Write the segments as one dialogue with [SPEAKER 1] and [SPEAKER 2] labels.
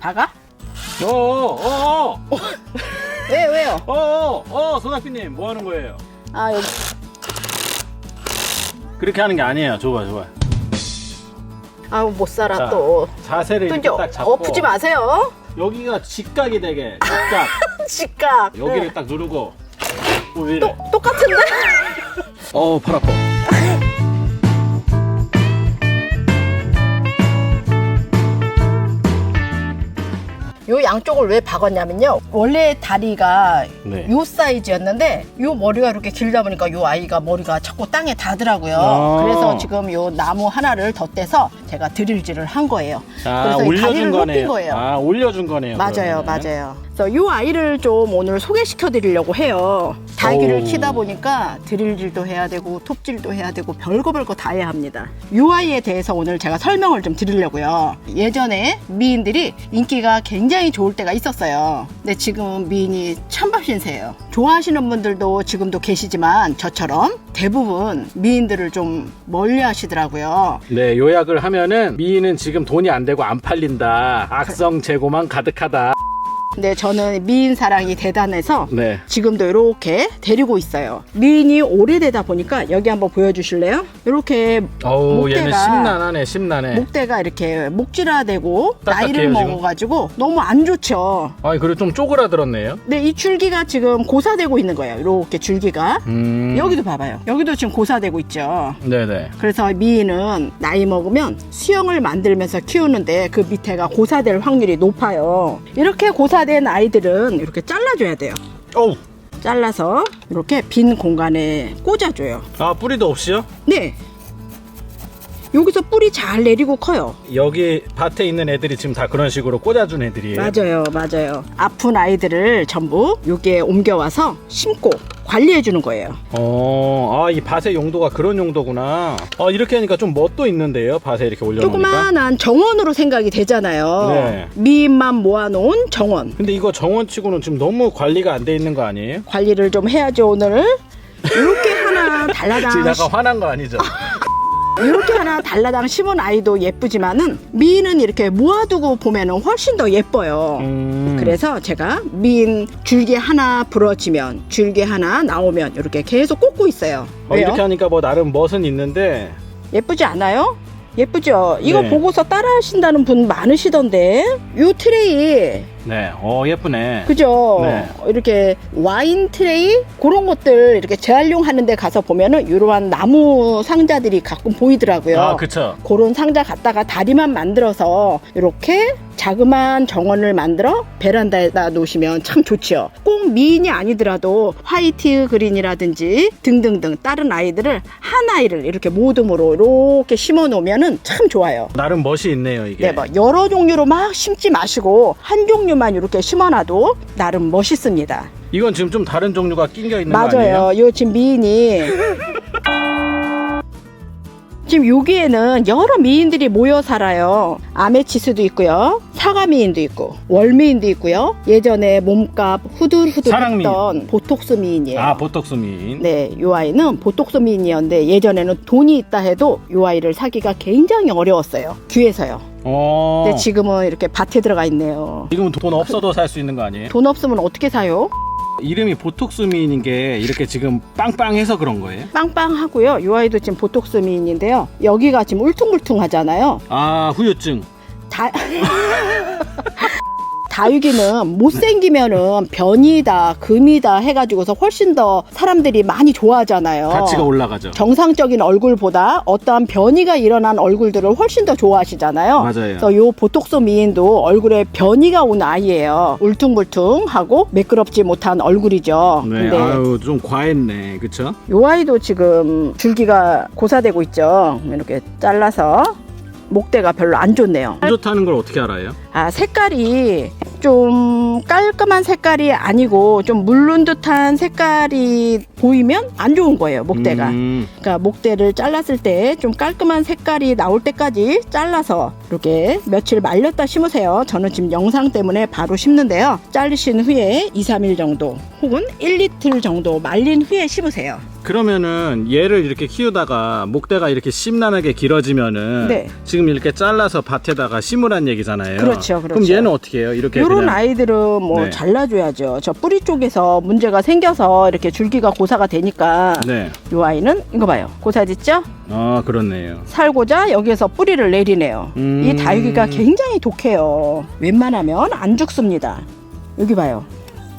[SPEAKER 1] 박아?
[SPEAKER 2] 어어어어
[SPEAKER 1] 왜 왜요?
[SPEAKER 2] 어, 어, 손학비님 뭐 하는 거예요?
[SPEAKER 1] 아 여기
[SPEAKER 2] 그렇게 하는 게 아니에요. 줘봐, 줘봐.
[SPEAKER 1] 아우 못 살아
[SPEAKER 2] 자,
[SPEAKER 1] 또.
[SPEAKER 2] 자세를
[SPEAKER 1] 또
[SPEAKER 2] 이렇게
[SPEAKER 1] 이제
[SPEAKER 2] 딱 잡고
[SPEAKER 1] 엎지 마세요.
[SPEAKER 2] 여기가 직각이 되게 직각.
[SPEAKER 1] 직각.
[SPEAKER 2] 여기를
[SPEAKER 1] 응.
[SPEAKER 2] 딱 누르고 오, 왜 이래?
[SPEAKER 1] 똑같은데?
[SPEAKER 2] 어우, 팔 아파.
[SPEAKER 1] 요 양쪽을 왜 박았냐면요. 원래 다리가
[SPEAKER 2] 네.
[SPEAKER 1] 요 사이즈였는데 요 머리가 이렇게 길다 보니까 요 아이가 머리가 자꾸 땅에 닿더라고요.
[SPEAKER 2] 아.
[SPEAKER 1] 그래서 지금 요 나무 하나를 덧대서 제가 드릴질을 한 거예요.
[SPEAKER 2] 아,
[SPEAKER 1] 그래서 이
[SPEAKER 2] 올려준
[SPEAKER 1] 다리를 높인
[SPEAKER 2] 거네요.
[SPEAKER 1] 거예요.
[SPEAKER 2] 아, 올려준 거네요.
[SPEAKER 1] 맞아요,
[SPEAKER 2] 그러면은.
[SPEAKER 1] 맞아요. 그래서 요 아이를 좀 오늘 소개시켜 드리려고 해요. 달기를
[SPEAKER 2] 오.
[SPEAKER 1] 키다 보니까 드릴질도 해야 되고 톱질도 해야 되고 별거 별거 다 해야 합니다. 요 아이에 대해서 오늘 제가 설명을 좀 드리려고요. 예전에 미인들이 인기가 굉장히 좋을 때가 있었어요. 근데 지금은 미인이 찬밥 신세예요. 좋아하시는 분들도 지금도 계시지만 저처럼 대부분 미인들을 좀 멀리 하시더라고요.
[SPEAKER 2] 네, 요약을 하면은 미인은 지금 돈이 안 되고 안 팔린다. 악성 재고만 가득하다.
[SPEAKER 1] 근데 저는 미인 사랑이 대단해서
[SPEAKER 2] 네.
[SPEAKER 1] 지금도 이렇게 데리고 있어요. 미인이 오래되다 보니까 여기 한번 보여주실래요? 이렇게
[SPEAKER 2] 어우, 얘는
[SPEAKER 1] 목대가-
[SPEAKER 2] 심란하네, 심란해.
[SPEAKER 1] 목대가 이렇게 목질화되고
[SPEAKER 2] 딱딱해요,
[SPEAKER 1] 나이를
[SPEAKER 2] 지금?
[SPEAKER 1] 먹어가지고 너무 안 좋죠.
[SPEAKER 2] 아니, 그리고 좀 쪼그라들었네요.
[SPEAKER 1] 근데 이 줄기가 지금 고사되고 있는 거예요. 이렇게 줄기가.
[SPEAKER 2] 음.
[SPEAKER 1] 여기도 봐봐요. 여기도 지금 고사되고 있죠.
[SPEAKER 2] 네네.
[SPEAKER 1] 그래서 미인은 나이 먹으면 수영을 만들면서 키우는데 그 밑에가 고사될 확률이 높아요. 이렇게 고사 된 아이들은 이렇게 잘라줘야 돼요.
[SPEAKER 2] 어우.
[SPEAKER 1] 잘라서 이렇게 빈 공간에 꽂아줘요.
[SPEAKER 2] 아, 뿌리도 없이요?
[SPEAKER 1] 네. 여기서 뿌리 잘 내리고 커요.
[SPEAKER 2] 여기 밭에 있는 애들이 지금 다 그런 식으로 꽂아준 애들이에요.
[SPEAKER 1] 맞아요, 맞아요. 아픈 아이들을 전부 여기에 옮겨와서 심고 관리해 주는 거예요.
[SPEAKER 2] 어, 아, 이 밭의 용도가 그런 용도구나. 아, 이렇게 하니까 좀 멋도 있는데요. 밭에 이렇게 올려놓으니까.
[SPEAKER 1] 조그만한 정원으로 생각이 되잖아요.
[SPEAKER 2] 네.
[SPEAKER 1] 미인만 모아놓은 정원.
[SPEAKER 2] 근데 이거 정원치고는 지금 너무 관리가 안 돼 있는 거 아니에요?
[SPEAKER 1] 관리를 좀 해야죠, 오늘. 이렇게 하나 달라당
[SPEAKER 2] 지금 약간 화난 거 아니죠?
[SPEAKER 1] 이렇게 하나 달라당 심은 아이도 예쁘지만은 미인은 이렇게 모아두고 보면은 훨씬 더 예뻐요.
[SPEAKER 2] 음.
[SPEAKER 1] 그래서 제가 미인 줄기 하나 부러지면 줄기 하나 나오면 이렇게 계속 꽂고 있어요.
[SPEAKER 2] 어,
[SPEAKER 1] 왜요?
[SPEAKER 2] 이렇게 하니까 뭐 나름 멋은 있는데
[SPEAKER 1] 예쁘지 않아요? 예쁘죠? 이거
[SPEAKER 2] 네.
[SPEAKER 1] 보고서 따라 하신다는 분 많으시던데 요 트레이
[SPEAKER 2] 네, 어 예쁘네.
[SPEAKER 1] 그죠?
[SPEAKER 2] 네.
[SPEAKER 1] 이렇게 와인 트레이 그런 것들 이렇게 재활용하는 데 가서 보면은 이러한 나무 상자들이 가끔 보이더라고요.
[SPEAKER 2] 아, 그쵸.
[SPEAKER 1] 그런 상자 갖다가 다리만 만들어서 이렇게 자그마한 정원을 만들어 베란다에다 놓으시면 참 좋지요. 꼭 미인이 아니더라도 화이트 그린이라든지 등등등 다른 아이들을 한 아이를 이렇게 모듬으로 이렇게 심어 놓으면은 참 좋아요.
[SPEAKER 2] 나름 멋이 있네요 이게.
[SPEAKER 1] 네, 뭐 여러 종류로 막 심지 마시고 한 종류 만 이렇게 심어놔도 나름 멋있습니다.
[SPEAKER 2] 이건 지금 좀 다른 종류가 낑겨 있는 거 아니에요?
[SPEAKER 1] 맞아요. 요 지금 미인이 지금 여기에는 여러 미인들이 모여 살아요. 아메치스도 있고요. 사과 미인도 있고 월 미인도 있고요. 예전에 몸값 후들후들했던. 보톡스 미인이에요.
[SPEAKER 2] 아, 보톡스 미인.
[SPEAKER 1] 네, 요 아이는 보톡스 미인이었는데 예전에는 돈이 있다 해도 요 아이를 사기가 굉장히 어려웠어요. 귀해서요.
[SPEAKER 2] 어.
[SPEAKER 1] 근데 지금은 이렇게 밭에 들어가 있네요.
[SPEAKER 2] 지금은 돈 없어도 살 수 있는 거 아니에요?
[SPEAKER 1] 돈 없으면 어떻게 사요?
[SPEAKER 2] 이름이 보톡스 미인인 게 이렇게 지금 빵빵해서 그런 거예요?
[SPEAKER 1] 빵빵하고요. 요 아이도 지금 보톡스 미인인데요. 여기가 지금 울퉁불퉁하잖아요.
[SPEAKER 2] 아, 후유증.
[SPEAKER 1] 다 다육이는 못생기면은 변이다, 금이다 해가지고서 훨씬 더 사람들이 많이 좋아하잖아요.
[SPEAKER 2] 가치가 올라가죠.
[SPEAKER 1] 정상적인 얼굴보다 어떠한 변이가 일어난 얼굴들을 훨씬 더 좋아하시잖아요.
[SPEAKER 2] 맞아요.
[SPEAKER 1] 그래서 요 보톡스 미인도 얼굴에 변이가 온 아이예요. 울퉁불퉁하고 매끄럽지 못한 얼굴이죠.
[SPEAKER 2] 네,
[SPEAKER 1] 근데
[SPEAKER 2] 아유 좀 과했네, 그쵸?
[SPEAKER 1] 요 아이도 지금 줄기가 고사되고 있죠. 이렇게 잘라서 목대가 별로 안 좋네요.
[SPEAKER 2] 안 좋다는 걸 어떻게 알아요?
[SPEAKER 1] 아 색깔이 좀 깔끔한 색깔이 아니고 좀 물른 듯한 색깔이 보이면 안 좋은 거예요 목대가.
[SPEAKER 2] 음,
[SPEAKER 1] 그러니까 목대를 잘랐을 때 좀 깔끔한 색깔이 나올 때까지 잘라서 이렇게 며칠 말렸다 심으세요. 저는 지금 영상 때문에 바로 심는데요. 자르신 후에 2, 3일 정도 혹은 1 리틀 정도 말린 후에 심으세요.
[SPEAKER 2] 그러면은 얘를 이렇게 키우다가 목대가 이렇게 심란하게 길어지면은
[SPEAKER 1] 네.
[SPEAKER 2] 지금 이렇게 잘라서 밭에다가 심으란 얘기잖아요.
[SPEAKER 1] 그렇죠, 그렇죠.
[SPEAKER 2] 얘는 어떻게 해요? 이렇게
[SPEAKER 1] 이런
[SPEAKER 2] 그냥
[SPEAKER 1] 아이들은 뭐
[SPEAKER 2] 네.
[SPEAKER 1] 잘라줘야죠. 저 뿌리 쪽에서 문제가 생겨서 이렇게 줄기가 고사가 되니까
[SPEAKER 2] 네.
[SPEAKER 1] 이 아이는 이거 봐요. 고사짓죠?
[SPEAKER 2] 아 그렇네요.
[SPEAKER 1] 살고자 여기에서 뿌리를 내리네요.
[SPEAKER 2] 음.
[SPEAKER 1] 이 다육이가 굉장히 독해요. 웬만하면 안 죽습니다. 여기 봐요.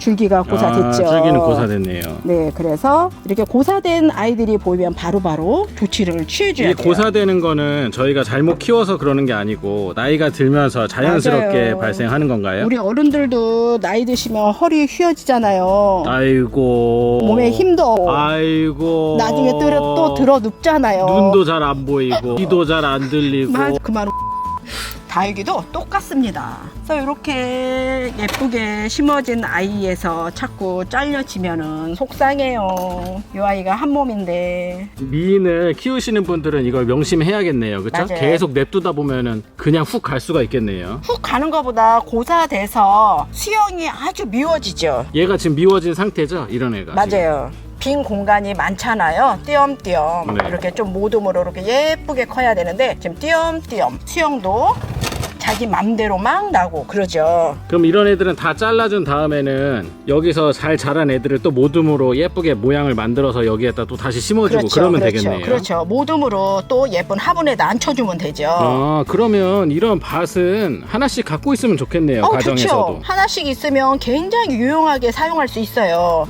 [SPEAKER 1] 줄기가 고사됐죠.
[SPEAKER 2] 아, 줄기는 고사됐네요.
[SPEAKER 1] 네, 그래서 이렇게 고사된 아이들이 보이면 바로바로 조치를 취해줘야 돼요.
[SPEAKER 2] 고사되는 거는 저희가 잘못 키워서 그러는 게 아니고 나이가 들면서 자연스럽게
[SPEAKER 1] 맞아요.
[SPEAKER 2] 발생하는 건가요?
[SPEAKER 1] 우리 어른들도 나이 드시면 허리 휘어지잖아요.
[SPEAKER 2] 아이고
[SPEAKER 1] 몸에 힘도
[SPEAKER 2] 아이고
[SPEAKER 1] 나중에 들어, 또 들어 눕잖아요.
[SPEAKER 2] 눈도 잘 안 보이고 귀도 잘 안 들리고
[SPEAKER 1] 말 그만 다육이도 똑같습니다. 그래서 이렇게 예쁘게 심어진 아이에서 자꾸 잘려지면은 속상해요. 이 아이가 한 몸인데
[SPEAKER 2] 미인을 키우시는 분들은 이걸 명심해야겠네요. 그렇죠?
[SPEAKER 1] 맞아요.
[SPEAKER 2] 계속 냅두다 보면은 그냥 훅 갈 수가 있겠네요.
[SPEAKER 1] 훅 가는 것보다 고사돼서 수영이 아주 미워지죠.
[SPEAKER 2] 얘가 지금 미워진 상태죠? 이런 애가.
[SPEAKER 1] 맞아요. 빈 공간이 많잖아요. 띄엄띄엄
[SPEAKER 2] 네.
[SPEAKER 1] 이렇게 좀 모둠으로 이렇게 예쁘게 커야 되는데 지금 띄엄띄엄 수영도 자기 맘대로 막 나고 그러죠.
[SPEAKER 2] 그럼 이런 애들은 다 잘라준 다음에는 여기서 잘 자란 애들을 또 모둠으로 예쁘게 모양을 만들어서 여기에다 또 다시 심어주고 그러면
[SPEAKER 1] 그렇죠.
[SPEAKER 2] 되겠네요.
[SPEAKER 1] 그렇죠. 모둠으로 또 예쁜 화분에다 앉혀주면 되죠.
[SPEAKER 2] 아 그러면 이런 밭은 하나씩 갖고 있으면 좋겠네요
[SPEAKER 1] 어,
[SPEAKER 2] 가정에서도.
[SPEAKER 1] 좋죠. 하나씩 있으면 굉장히 유용하게 사용할 수 있어요.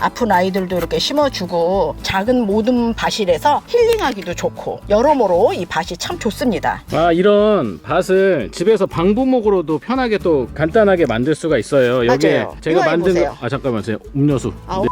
[SPEAKER 1] 아픈 아이들도 이렇게 심어주고 작은 모둠 밭이라서 힐링하기도 좋고 여러모로 이 밭이 참 좋습니다.
[SPEAKER 2] 아 이런 밭을 집에서 방부목으로도 편하게 또 간단하게 만들 수가 있어요. 여기에
[SPEAKER 1] 맞아요.
[SPEAKER 2] 제가 만든
[SPEAKER 1] 해보세요.
[SPEAKER 2] 거, 아 잠깐만 요 음료수.
[SPEAKER 1] 아우.
[SPEAKER 2] 네.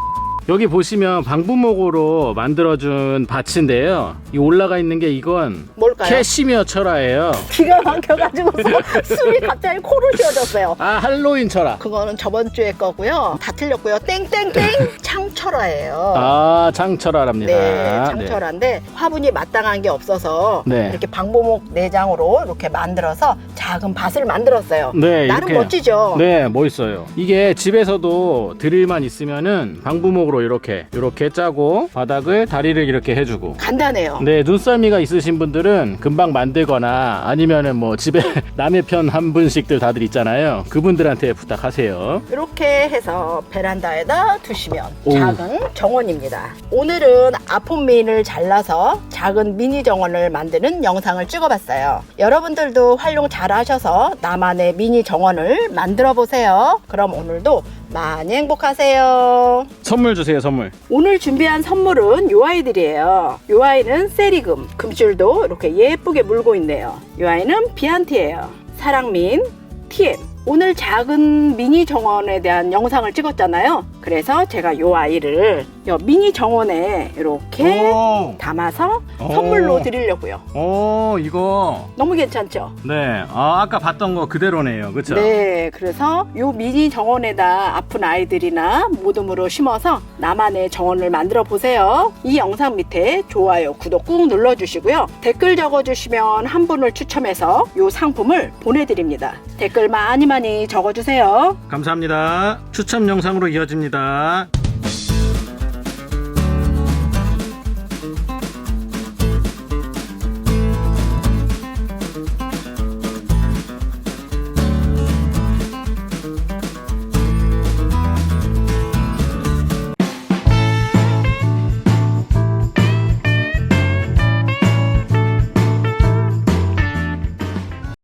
[SPEAKER 2] 여기 보시면 방부목으로 만들어준 밭인데요. 이 올라가 있는 게 이건
[SPEAKER 1] 뭘까요?
[SPEAKER 2] 캐시미어 철화예요.
[SPEAKER 1] 기가 막혀가지고 숨이 갑자기 코로 쉬어졌어요.
[SPEAKER 2] 아 할로윈 철화.
[SPEAKER 1] 그거는 저번 주에 거고요. 다 틀렸고요. 땡땡땡 창 철화예요.
[SPEAKER 2] 아 장철화랍니다.
[SPEAKER 1] 네, 창철화인데 화분이 마땅한 게 없어서
[SPEAKER 2] 네.
[SPEAKER 1] 이렇게 방보목 내장으로 이렇게 만들어서 작은 밭을 만들었어요.
[SPEAKER 2] 네,
[SPEAKER 1] 나름
[SPEAKER 2] 이렇게.
[SPEAKER 1] 멋지죠.
[SPEAKER 2] 네, 멋있어요. 이게 집에서도 드릴만 있으면은 방부목으로 이렇게 이렇게 짜고 바닥을 다리를 이렇게 해주고.
[SPEAKER 1] 간단해요.
[SPEAKER 2] 네, 눈썰미가 있으신 분들은 금방 만들거나 아니면은 뭐 집에 남의 편 한 분씩들 다들 있잖아요. 그분들한테 부탁하세요.
[SPEAKER 1] 이렇게 해서 베란다에다 두시면
[SPEAKER 2] 오.
[SPEAKER 1] 작은 정원입니다. 오늘은 아폰미인을 잘라서 작은 미니 정원을 만드는 영상을 찍어봤어요. 여러분들도 활용 잘 하셔서 나만의 미니 정원을 만들어 보세요. 그럼 오늘도 많이 행복하세요.
[SPEAKER 2] 선물 주세요, 선물.
[SPEAKER 1] 오늘 준비한 선물은 요 아이들이에요. 요 아이는 세리금, 금줄도 이렇게 예쁘게 물고 있네요. 요 아이는 비안티예요. 사랑민, TM. 오늘 작은 미니 정원에 대한 영상을 찍었잖아요. 그래서 제가 요 아이를 요 미니 정원에 이렇게
[SPEAKER 2] 오,
[SPEAKER 1] 담아서
[SPEAKER 2] 오.
[SPEAKER 1] 선물로 드리려고요.
[SPEAKER 2] 오, 이거.
[SPEAKER 1] 너무 괜찮죠?
[SPEAKER 2] 네, 아, 아까 봤던 거 그대로네요. 그쵸?
[SPEAKER 1] 네, 그래서 요 미니 정원에다 아픈 아이들이나 모둠으로 심어서 나만의 정원을 만들어 보세요. 이 영상 밑에 좋아요, 구독 꾹 눌러 주시고요. 댓글 적어 주시면 한 분을 추첨해서 요 상품을 보내 드립니다. 댓글 많이 많이 적어주세요.
[SPEAKER 2] 감사합니다. 추첨 영상으로 이어집니다.